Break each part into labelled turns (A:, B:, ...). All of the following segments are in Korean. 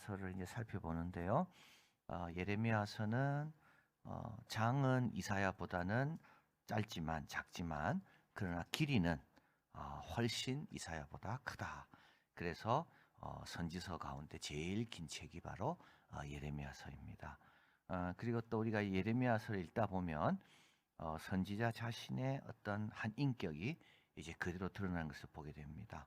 A: 예레미야서를 이제 살펴보는데요. 어, 예레미야서는 어, 장은 이사야보다는 짧지만 작지만 그러나 길이는 어, 훨씬 이사야보다 크다. 그래서 어, 선지서 가운데 제일 긴 책이 바로 어, 예레미야서입니다. 어, 그리고 또 우리가 예레미야서를 읽다 보면 어, 선지자 자신의 어떤 한 인격이 이제 그대로 드러나는 것을 보게 됩니다.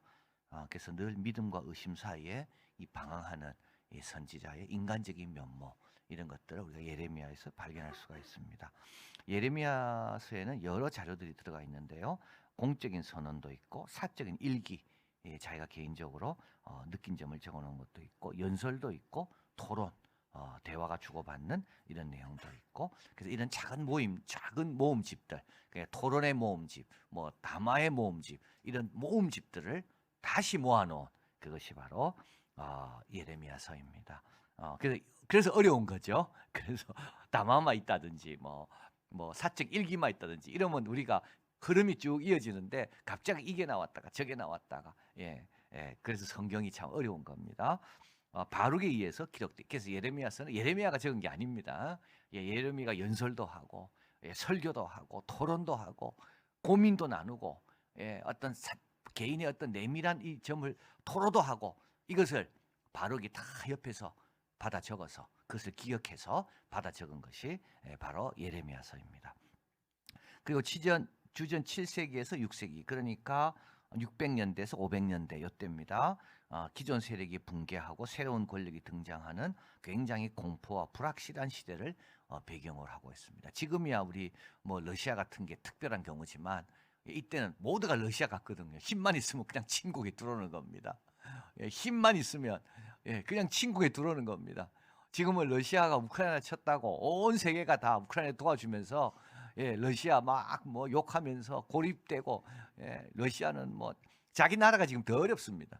A: 어, 그래서 늘 믿음과 의심 사이에 이 방황하는 이 선지자의 인간적인 면모 이런 것들을 우리가 예레미야에서 발견할 수가 있습니다. 예레미야서에는 여러 자료들이 들어가 있는데요. 공적인 선언도 있고 사적인 일기, 예, 자기가 개인적으로 어, 느낀 점을 적어놓은 것도 있고 연설도 있고 토론, 어, 대화가 주고받는 이런 내용도 있고 그래서 이런 작은 모임, 작은 모음집들, 그러니까 토론의 모음집, 뭐 담화의 모음집 이런 모음집들을 다시 모아놓은 그것이 바로 어, 예레미야서입니다. 어, 그래서 그래서 어려운 거죠. 그래서 담화만 있다든지 뭐 뭐 사적 일기만 있다든지 이러면 우리가 흐름이 쭉 이어지는데 갑자기 이게 나왔다가 저게 나왔다가 예, 예 그래서 성경이 참 어려운 겁니다. 어, 바룩에 의해서 기록돼. 그래서 예레미야서는 예레미야가 적은 게 아닙니다. 예, 예레미야가 연설도 하고 예, 설교도 하고 토론도 하고 고민도 나누고 예, 어떤 사, 개인의 어떤 내밀한 이 점을 토로도 하고 이것을 바룩이 다 옆에서 받아 적어서 그것을 기억해서 받아 적은 것이 예, 바로 예레미야서입니다. 그리고 지전 주전 7세기에서 6세기 그러니까 600년대에서 500년대 요때입니다. 어, 기존 세력이 붕괴하고 새로운 권력이 등장하는 굉장히 공포와 불확실한 시대를 어, 배경으로 하고 있습니다. 지금이야 우리 뭐 러시아 같은 게 특별한 경우지만 이때는 모두가 러시아 같거든요. 힘만 있으면 그냥 침국에 들어오는 겁니다. 예, 힘만 있으면 예, 그냥 침국에 들어오는 겁니다. 지금은 러시아가 우크라이나 쳤다고 온 세계가 다 우크라이나 도와주면서 예, 러시아 막 뭐 욕하면서 고립되고 예, 러시아는 뭐 자기 나라가 지금 더 어렵습니다.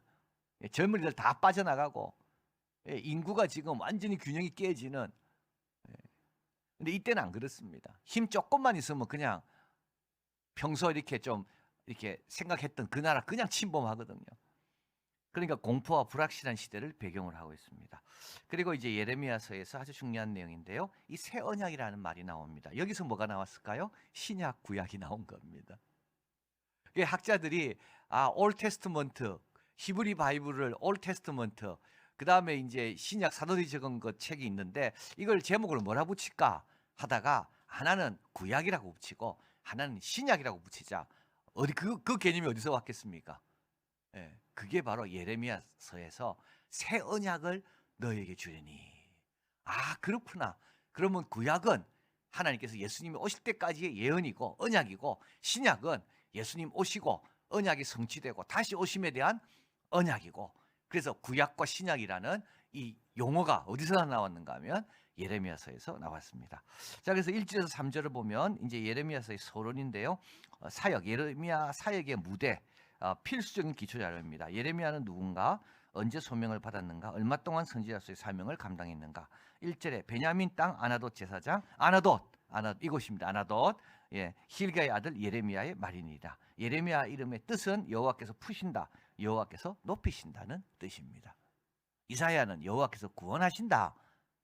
A: 예, 젊은이들 다 빠져나가고 예, 인구가 지금 완전히 균형이 깨지는 예. 근데 이때는 안 그렇습니다. 힘 조금만 있으면 그냥 평소 이렇게 좀 이렇게 생각했던 그 나라 그냥 침범하거든요. 그러니까 공포와 불확실한 시대를 배경으로 하고 있습니다. 그리고 이제 예레미야서에서 아주 중요한 내용인데요. 이 새 언약이라는 말이 나옵니다. 여기서 뭐가 나왔을까요? 신약 구약이 나온 겁니다. 이 학자들이 아, 올 테스트먼트 히브리 바이블을 올 테스트먼트 그다음에 이제 신약 사도들이 적은 것 책이 있는데 이걸 제목을 뭐라 붙일까 하다가 하나는 구약이라고 붙이고 하나는 신약이라고 붙이자. 어디 그, 그 개념이 어디서 왔겠습니까? 예, 그게 바로 예레미야서에서 새 언약을 너에게 주리니. 아, 그렇구나. 그러면 구약은 하나님께서 예수님이 오실 때까지의 예언이고 언약이고 신약은 예수님 오시고 언약이 성취되고 다시 오심에 대한 언약이고 그래서 구약과 신약이라는 이 용어가 어디서 나왔는가 하면 예레미야서에서 나왔습니다. 자, 그래서 1절에서 3절을 보면 이제 예레미야서의 서론인데요. 어, 사역, 예레미야 사역의 무대, 어, 필수적인 기초 자료입니다. 예레미야는 누군가, 언제 소명을 받았는가, 얼마 동안 선지자로서의 사명을 감당했는가. 1절에 베냐민 땅 아나돗 제사장, 아나돗, 아나 이곳입니다. 아나돗. 예, 힐가의 아들 예레미야의 말이니이다. 예레미야 이름의 뜻은 여호와께서 푸신다, 여호와께서 높이신다는 뜻입니다. 이사야는 여호와께서 구원하신다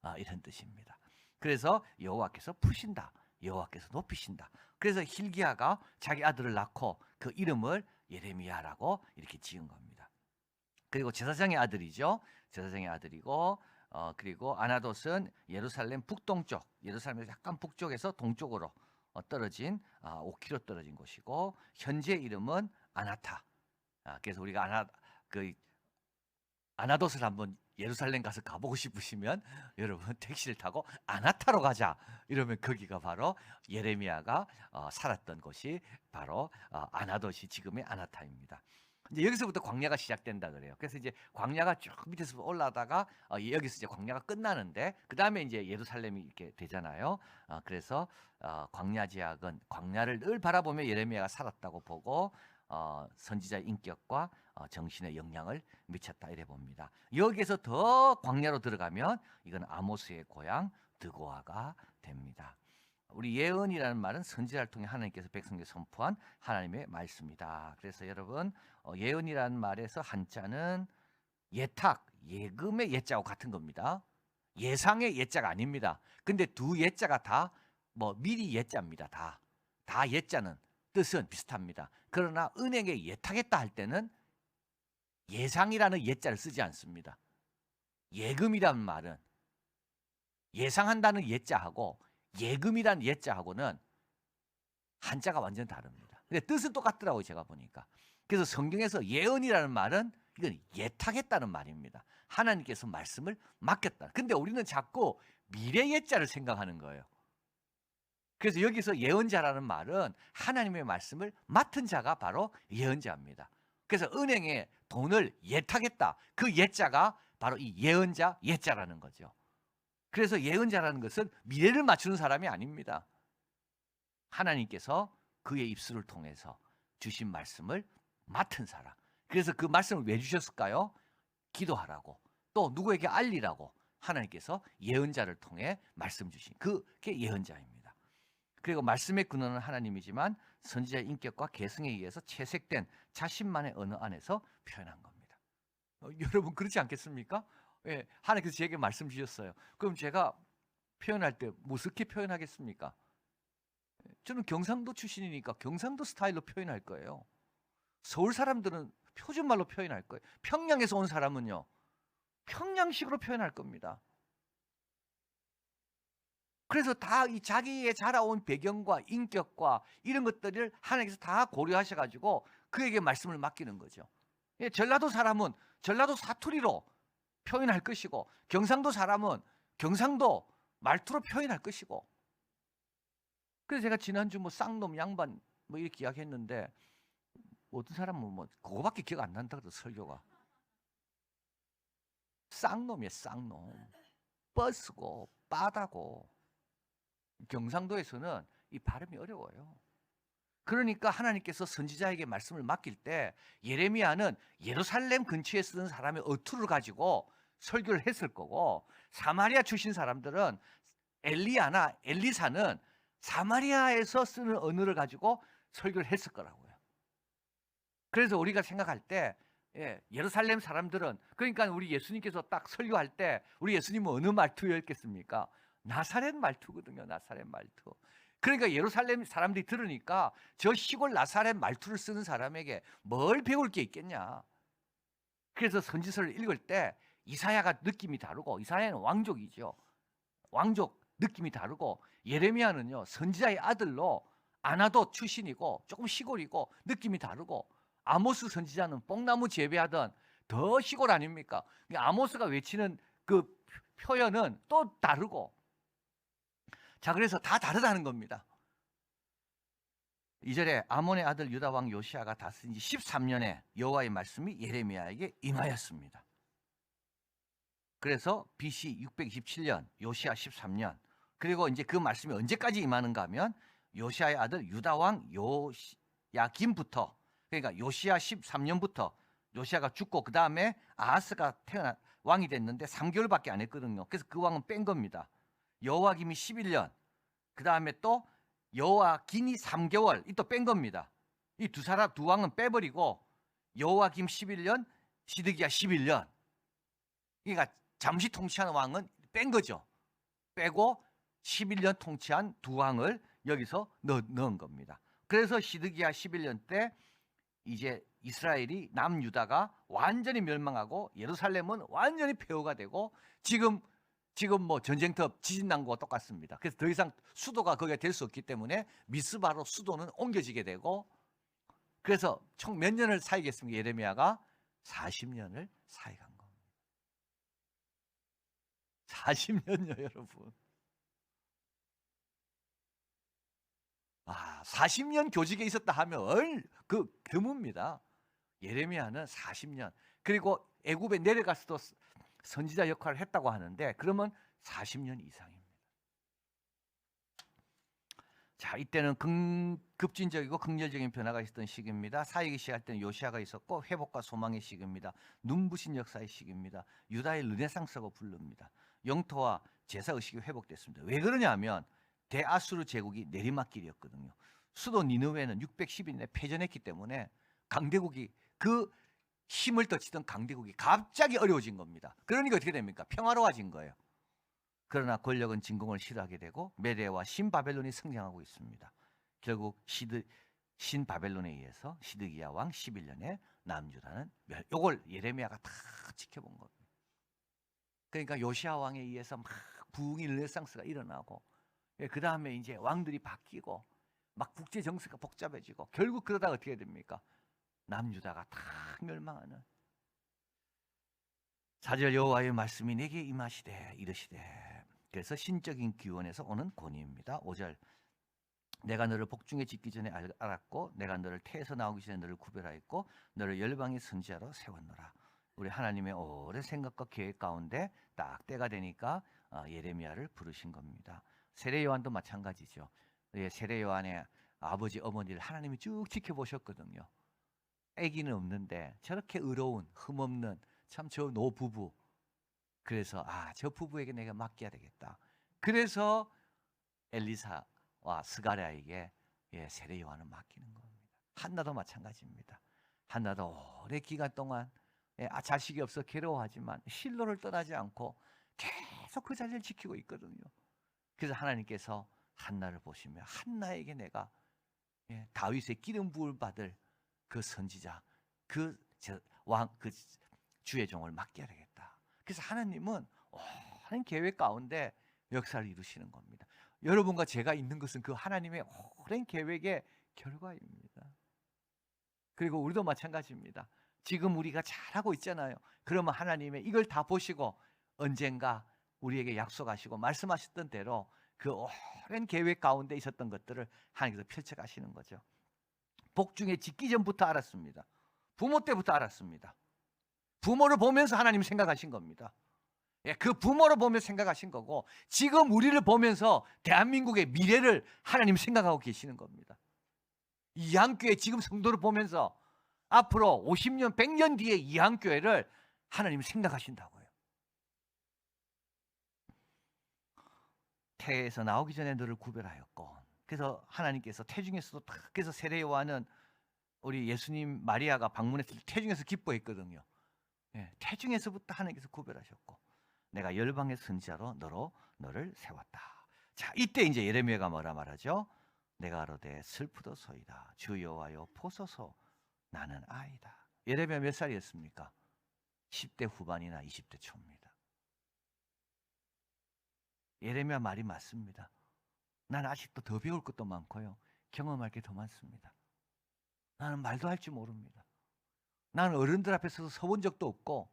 A: 아, 이런 뜻입니다. 그래서 여호와께서 푸신다, 여호와께서 높이신다. 그래서 힐기야가 자기 아들을 낳고 그 이름을 예레미야라고 이렇게 지은 겁니다. 그리고 제사장의 아들이죠. 제사장의 아들이고 어, 그리고 아나돗은 예루살렘 북동쪽, 예루살렘에서 약간 북쪽에서 동쪽으로 어, 떨어진 아, 5km 떨어진 곳이고 현재 이름은 아나타. 아, 그래서 우리가 아나 그 아나돗을 한번 예루살렘 가서 가보고 싶으시면 여러분 택시를 타고 아나타로 가자 이러면 거기가 바로 예레미야가 어, 살았던 곳이 바로 어, 아나돗이 지금의 아나타입니다. 이제 여기서부터 광야가 시작된다 그래요. 그래서 이제 광야가 쭉 밑에서 올라다가 어, 여기서 이제 광야가 끝나는데 그 다음에 이제 예루살렘이 이렇게 되잖아요. 어, 그래서 어, 광야 지역은 광야를 늘 바라보며 예레미야가 살았다고 보고 어, 선지자의 인격과 어, 정신에 영향을 미쳤다 이래 봅니다. 여기에서 더 광야로 들어가면 이건 아모스의 고향 드고아가 됩니다. 우리 예언이라는 말은 선지자를 통해 하나님께서 백성에게 선포한 하나님의 말씀이다. 그래서 여러분 어, 예언이라는 말에서 한자는 예탁, 예금의 예자하고 같은 겁니다. 예상의 예자가 아닙니다. 근데 두 예자가 다 뭐 미리 예자입니다. 다. 다 예자는 뜻은 비슷합니다. 그러나 은행에 예탁했다 할 때는 예상이라는 예자를 쓰지 않습니다. 예금이라는 말은 예상한다는 예자하고 예금이라는 예자하고는 한자가 완전 다릅니다. 근데 뜻은 똑같더라고요, 제가 보니까. 그래서 성경에서 예언이라는 말은 이건 예탁했다는 말입니다. 하나님께서 말씀을 맡겼다. 근데 우리는 자꾸 미래 예자를 생각하는 거예요. 그래서 여기서 예언자라는 말은 하나님의 말씀을 맡은 자가 바로 예언자입니다. 그래서 은행에 돈을 예탁했다. 그 예자가 바로 이 예언자 예자라는 거죠. 그래서 예언자라는 것은 미래를 맞추는 사람이 아닙니다. 하나님께서 그의 입술을 통해서 주신 말씀을 맡은 사람. 그래서 그 말씀을 왜 주셨을까요? 기도하라고 또 누구에게 알리라고 하나님께서 예언자를 통해 말씀 주신 그게 예언자입니다. 그리고 말씀의 근원은 하나님이지만 선지자의 인격과 개성에 의해서 채색된 자신만의 언어 안에서 표현한 겁니다. 어, 여러분 그렇지 않겠습니까? 예, 하나님께서 제게 말씀 주셨어요. 그럼 제가 표현할 때 무섭게 표현하겠습니까? 저는 경상도 출신이니까 경상도 스타일로 표현할 거예요. 서울 사람들은 표준말로 표현할 거예요. 평양에서 온 사람은요. 평양식으로 표현할 겁니다. 그래서 다 이 자기의 자라온 배경과 인격과 이런 것들을 하나님께서 다 고려하셔 가지고 그에게 말씀을 맡기는 거죠. 예, 전라도 사람은 전라도 사투리로 표현할 것이고 경상도 사람은 경상도 말투로 표현할 것이고. 그래서 제가 지난주 뭐 쌍놈 양반 뭐 이렇게 이야기했는데 어떤 사람은 뭐 그거밖에 기억 안 난다 그러 설교가. 쌍놈이에요 쌍놈. 버스고 빠다고 경상도에서는 이 발음이 어려워요 그러니까 하나님께서 선지자에게 말씀을 맡길 때 예레미야는 예루살렘 근처에 쓰는 사람의 어투를 가지고 설교를 했을 거고 사마리아 출신 사람들은 엘리야나 엘리사는 사마리아에서 쓰는 언어를 가지고 설교를 했을 거라고요. 그래서 우리가 생각할 때 예, 예루살렘 사람들은 그러니까 우리 예수님께서 딱 설교할 때 우리 예수님은 어느 말투였겠습니까? 나사렛 말투거든요. 나사렛 말투. 그러니까 예루살렘 사람들이 들으니까 저 시골 나사렛 말투를 쓰는 사람에게 뭘 배울 게 있겠냐. 그래서 선지서를 읽을 때 이사야가 느낌이 다르고 이사야는 왕족이죠. 왕족 느낌이 다르고 예레미야는요 선지자의 아들로 아나도 출신이고 조금 시골이고 느낌이 다르고 아모스 선지자는 뽕나무 재배하던 더 시골 아닙니까? 아모스가 외치는 그 표현은 또 다르고 자 그래서 다 다르다는 겁니다. 이절에 아몬의 아들 유다 왕 요시아가 다스린 지 13년에 여호와의 말씀이 예레미야에게 임하였습니다. 그래서 BC 627년 요시아 13년 그리고 이제 그 말씀이 언제까지 임하는가 하면 요시아의 아들 유다 왕 요야김부터 그러니까 요시아 13년부터 요시아가 죽고 그 다음에 아하스가 태어나 왕이 됐는데 3개월밖에 안 했거든요. 그래서 그 왕은 뺀 겁니다. 여호와김이 11년 그 다음에 또 여호와김이 3개월 이 또 뺀 겁니다. 이 두 사람 두 왕은 빼버리고 여호와김 11년 시드기야 11년 그러니까 잠시 통치한 왕은 뺀 거죠. 빼고 11년 통치한 두 왕을 여기서 넣, 넣은 겁니다. 그래서 시드기야 11년 때 이제 이스라엘이 남유다가 완전히 멸망하고 예루살렘은 완전히 폐허가 되고 지금 지금 뭐 전쟁터 지진 난 거와 똑같습니다. 그래서 더 이상 수도가 거기가 될수 없기 때문에 미스바로 수도는 옮겨지게 되고 그래서 총 몇 년을 사이겠습니까? 예레미야가 40년을 사이간 겁니다. 40년요, 여러분. 아, 40년 교직에 있었다 하면 얼, 그 드뭅니다. 예레미야는 40년. 그리고 애굽에 내려가서도 선지자 역할을 했다고 하는데 그러면 40년 이상입니다. 자, 이때는 급, 급진적이고 긍정적인 변화가 있었던 시기입니다. 사역이 시작할 때는 요시아가 있었고 회복과 소망의 시기입니다. 눈부신 역사의 시기입니다. 유다의 르네상스라고 부릅니다. 영토와 제사 의식이 회복됐습니다. 왜 그러냐면 대아수르 제국이 내리막길이었거든요. 수도 니느웨는 610일 내 패전했기 때문에 강대국이 그 힘을 떠치던 강대국이 갑자기 어려워진 겁니다. 그러니까 어떻게 됩니까? 평화로워진 거예요. 그러나 권력은 진공을 싫어하게 되고 메대와 신바벨론이 성장하고 있습니다. 결국 시드 신바벨론에 의해서 시드기야 왕 11년에 남유다는 멸- 요걸 예레미야가 다 지켜본 겁니다. 그러니까 요시아 왕에 의해서 막 부흥이 르네상스가 일어나고 그 다음에 이제 왕들이 바뀌고 막 국제 정세가 복잡해지고 결국 그러다가 어떻게 됩니까? 남유다가 다 멸망하는 사절 여호와의 말씀이 내게 임하시되 이르시되 그래서 신적인 기원에서 오는 권위입니다. 5절 내가 너를 복중에 짓기 전에 알- 알았고 내가 너를 태에서 나오기 전에 너를 구별하였고 너를 열방의 선지자로 세웠노라. 우리 하나님의 오랜 생각과 계획 가운데 딱 때가 되니까 어, 예레미야를 부르신 겁니다. 세례 요한도 마찬가지죠. 예, 세례 요한의 아버지 어머니를 하나님이 쭉 지켜보셨거든요. 아기는 없는데 저렇게 의로운 흠없는 참 저 노부부 그래서 아 저 부부에게 내가 맡겨야 되겠다. 그래서 엘리사와 스가랴에게 예, 세례 요한을 맡기는 겁니다. 한나도 마찬가지입니다. 한나도 오래 기간 동안 예, 아, 자식이 없어 괴로워하지만 실로를 떠나지 않고 계속 그 자리를 지키고 있거든요. 그래서 하나님께서 한나를 보시며 한나에게 내가 예, 다윗의 기름 부을 받을 그 선지자 그 왕 그 주의 종을 맡겨야 되겠다. 그래서 하나님은 오랜 계획 가운데 역사를 이루시는 겁니다. 여러분과 제가 있는 것은 그 하나님의 오랜 계획의 결과입니다. 그리고 우리도 마찬가지입니다. 지금 우리가 잘하고 있잖아요. 그러면 하나님의 이걸 다 보시고 언젠가 우리에게 약속하시고 말씀하셨던 대로 그 오랜 계획 가운데 있었던 것들을 하나님께서 펼쳐가시는 거죠. 복중에 짓기 전부터 알았습니다. 부모 때부터 알았습니다. 부모를 보면서 하나님 생각하신 겁니다. 예, 그 부모를 보면서 생각하신 거고 지금 우리를 보면서 대한민국의 미래를 하나님 생각하고 계시는 겁니다. 이한교회 지금 성도를 보면서 앞으로 50년, 100년 뒤에 이한교회를 하나님 생각하신다고요. 태에서 나오기 전에 너를 구별하였고 그래서 하나님께서 태중에서도 딱 그래서 세례 요한은 우리 예수님 마리아가 방문했을 때 태중에서 기뻐했거든요. 예, 태중에서부터 하나님께서 구별하셨고 내가 열방의 선지자로 너로 너를 세웠다. 자, 이때 이제 예레미야가 뭐라 말하죠? 내가 아로되 슬프도소이다. 주 여호와여 보소서 나는 아이다. 예레미야 몇 살이었습니까? 10대 후반이나 20대 초입니다. 예레미야 말이 맞습니다. 난 아직도 더 배울 것도 많고요. 경험할 게 더 많습니다. 나는 말도 할 줄 모릅니다. 나는 어른들 앞에 서서 서본 적도 없고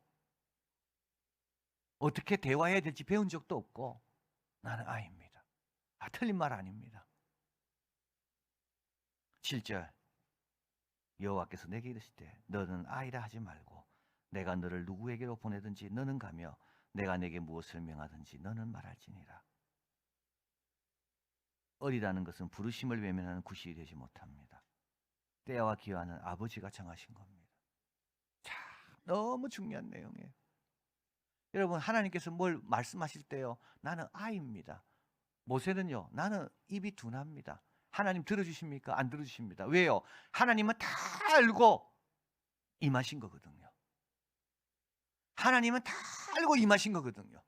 A: 어떻게 대화해야 될지 배운 적도 없고 나는 아이입니다. 아, 틀린 말 아닙니다. 7절 여호와께서 내게 이르시되 너는 아이라 하지 말고 내가 너를 누구에게로 보내든지 너는 가며 내가 내게 무엇을 명하든지 너는 말할지니라. 어리다는 것은 부르심을 외면하는 구실이 되지 못합니다. 때와 기한은 아버지가 정하신 겁니다. 자, 너무 중요한 내용이에요. 여러분 하나님께서 뭘 말씀하실 때요. 나는 아이입니다. 모세는요. 나는 입이 둔합니다. 하나님 들어주십니까? 안 들어주십니다. 왜요? 하나님은 다 알고 임하신 거거든요. 하나님은 다 알고 임하신 거거든요.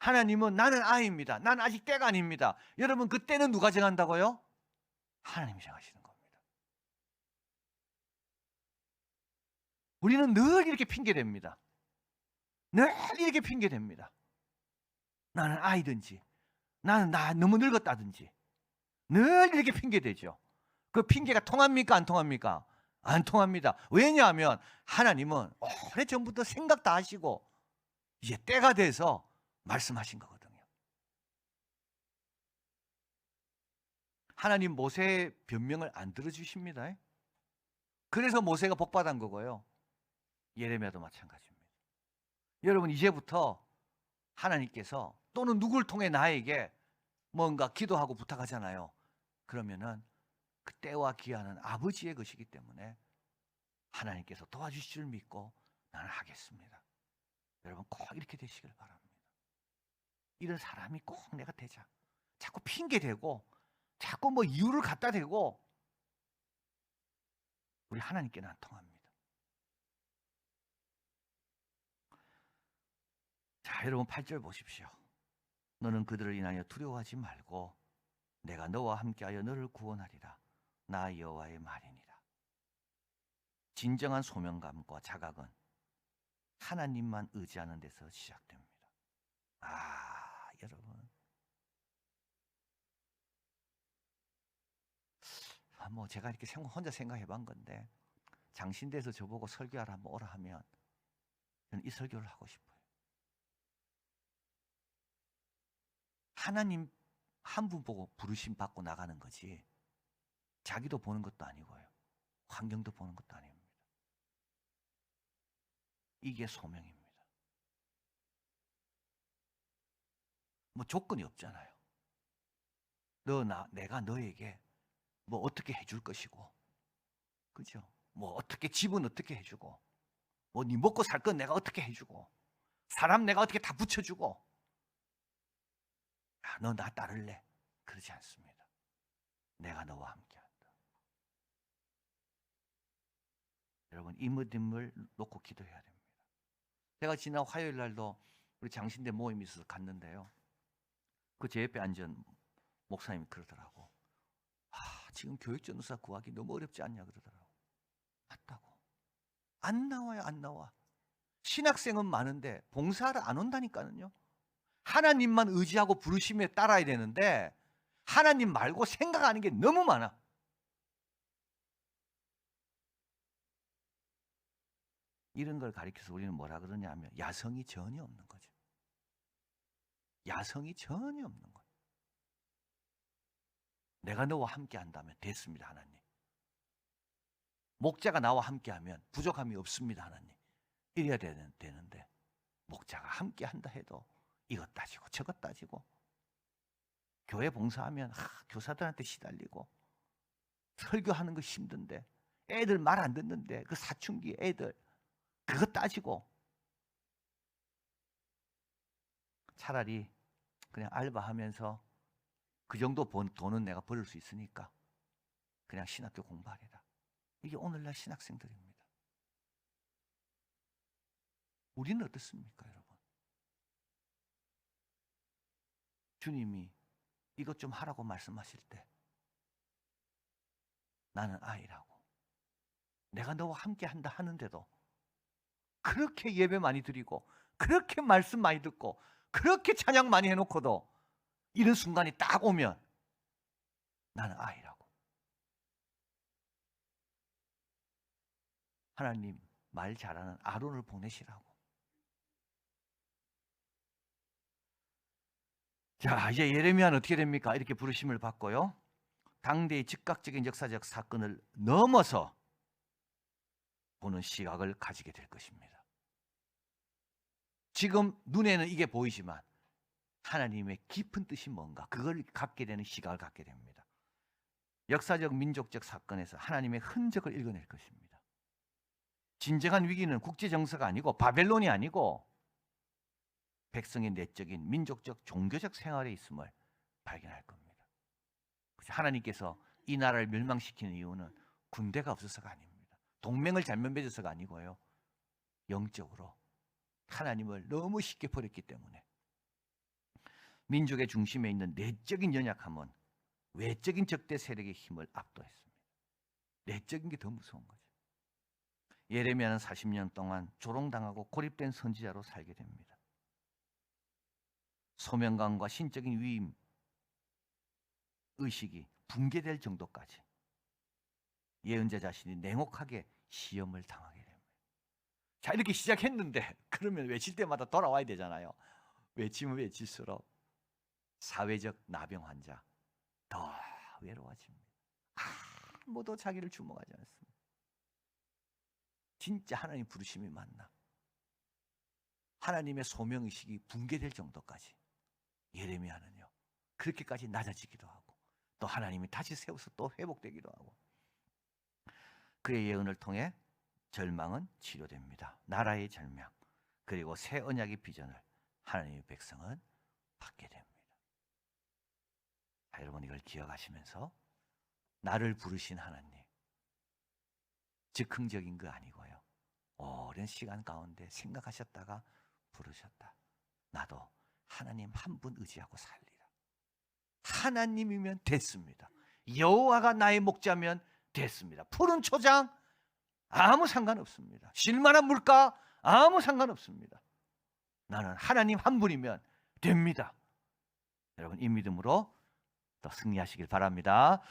A: 하나님은 나는 아이입니다. 나는 아직 때가 아닙니다. 여러분 그 때는 누가 정한다고요? 하나님이 정하시는 겁니다. 우리는 늘 이렇게 핑계댑니다. 늘 이렇게 핑계댑니다. 나는 아이든지 나는 나 너무 늙었다든지 늘 이렇게 핑계대죠. 그 핑계가 통합니까 안 통합니까? 안 통합니다. 왜냐하면 하나님은 오래 전부터 생각 다 하시고 이제 때가 돼서 말씀하신 거거든요. 하나님 모세의 변명을 안 들어주십니다. 그래서 모세가 복받은 거고요. 예레미야도 마찬가지입니다. 여러분 이제부터 하나님께서 또는 누굴 통해 나에게 뭔가 기도하고 부탁하잖아요. 그러면은 그 때와 기한은 아버지의 것이기 때문에 하나님께서 도와주실 줄 믿고 나는 하겠습니다. 여러분 꼭 이렇게 되시길 바랍니다. 이런 사람이 꼭 내가 되자. 자꾸 핑계 대고 자꾸 뭐 이유를 갖다 대고 우리 하나님께는 안 통합니다. 자, 여러분 8절 보십시오. 너는 그들을 인하여 두려워하지 말고 내가 너와 함께하여 너를 구원하리라. 나 여호와의 말이니라. 진정한 소명감과 자각은 하나님만 의지하는 데서 시작됩니다. 아, 뭐 제가 이렇게 생각, 혼자 생각해 본 건데 장신대에서 저보고 설교하라 한번 오라 하면 저는 이 설교를 하고 싶어요. 하나님 한 분 보고 부르심 받고 나가는 거지 자기도 보는 것도 아니고요. 환경도 보는 것도 아닙니다. 이게 소명입니다. 뭐 조건이 없잖아요. 너, 나, 내가 너에게 뭐 어떻게 해줄 것이고, 그죠? 뭐 어떻게 집은 어떻게 해주고, 뭐 네 먹고 살 건 내가 어떻게 해주고, 사람 내가 어떻게 다 붙여주고, 야, 너 나 따를래? 그러지 않습니다. 내가 너와 함께한다. 여러분 이 믿음을 놓고 기도해야 됩니다. 제가 지난 화요일 날도 우리 장신대 모임이 있어서 갔는데요. 그 제 옆에 앉은 목사님이 그러더라고. 아, 지금 교육 전도사 구하기 너무 어렵지 않냐 그러더라고. 맞다고. 안 나와요, 안 나와. 신학생은 많은데 봉사를 안 온다니까는요. 하나님만 의지하고 부르심에 따라야 되는데 하나님 말고 생각하는 게 너무 많아. 이런 걸 가리켜서 우리는 뭐라 그러냐면 야성이 전혀 없는 거죠. 야성이 전혀 없는 거예요. 내가 너와 함께 한다면 됐습니다, 하나님. 목자가 나와 함께 하면 부족함이 없습니다, 하나님. 이래야 되는, 되는데 목자가 함께 한다 해도 이것 따지고 저것 따지고 교회 봉사하면 하, 교사들한테 시달리고 설교하는 거 힘든데 애들 말 안 듣는데 그 사춘기 애들 그거 따지고 차라리 그냥 알바하면서 그 정도 번 돈은 내가 벌을 수 있으니까 그냥 신학교 공부하리라. 이게 오늘날 신학생들입니다. 우리는 어떻습니까, 여러분? 주님이 이것 좀 하라고 말씀하실 때 나는 아이라고 내가 너와 함께 한다 하는데도 그렇게 예배 많이 드리고 그렇게 말씀 많이 듣고 그렇게 찬양 많이 해놓고도 이런 순간이 딱 오면 나는 아이라고 하나님 말 잘하는 아론을 보내시라고 자 이제 예레미야는 어떻게 됩니까? 이렇게 부르심을 받고요 당대의 즉각적인 역사적 사건을 넘어서 보는 시각을 가지게 될 것입니다. 지금 눈에는 이게 보이지만 하나님의 깊은 뜻이 뭔가 그걸 갖게 되는 시각을 갖게 됩니다. 역사적 민족적 사건에서 하나님의 흔적을 읽어낼 것입니다. 진정한 위기는 국제 정서가 아니고 바벨론이 아니고 백성의 내적인 민족적 종교적 생활에 있음을 발견할 겁니다. 하나님께서 이 나라를 멸망시키는 이유는 군대가 없어서가 아닙니다. 동맹을 잘못 맺어서가 아니고요. 영적으로 하나님을 너무 쉽게 버렸기 때문에 민족의 중심에 있는 내적인 연약함은 외적인 적대 세력의 힘을 압도했습니다. 내적인 게 더 무서운 거죠. 예레미야는 40년 동안 조롱당하고 고립된 선지자로 살게 됩니다. 소명감과 신적인 위임 의식이 붕괴될 정도까지 예언자 자신이 냉혹하게 시험을 당하게 됩니다. 자 이렇게 시작했는데 그러면 외칠 때마다 돌아와야 되잖아요. 외치면 외칠수록 사회적 나병 환자 더 외로워집니다. 아무도 자기를 주목하지 않습니다. 진짜 하나님 부르심이 맞나? 하나님의 소명 의식이 붕괴될 정도까지 예레미야는요. 그렇게까지 낮아지기도 하고 또 하나님이 다시 세워서 또 회복되기도 하고 그의 예언을 통해 절망은 치료됩니다. 나라의 절망 그리고 새 언약의 비전을 하나님의 백성은 받게 됩니다. 자, 여러분 이걸 기억하시면서 나를 부르신 하나님 즉흥적인 거 아니고요. 오랜 시간 가운데 생각하셨다가 부르셨다. 나도 하나님 한 분 의지하고 살리라. 하나님이면 됐습니다. 여호와가 나의 목자면 됐습니다. 푸른 초장 아무 상관없습니다. 쉴만한 물가 아무 상관없습니다. 나는 하나님 한 분이면 됩니다. 여러분 이 믿음으로 더 승리하시길 바랍니다.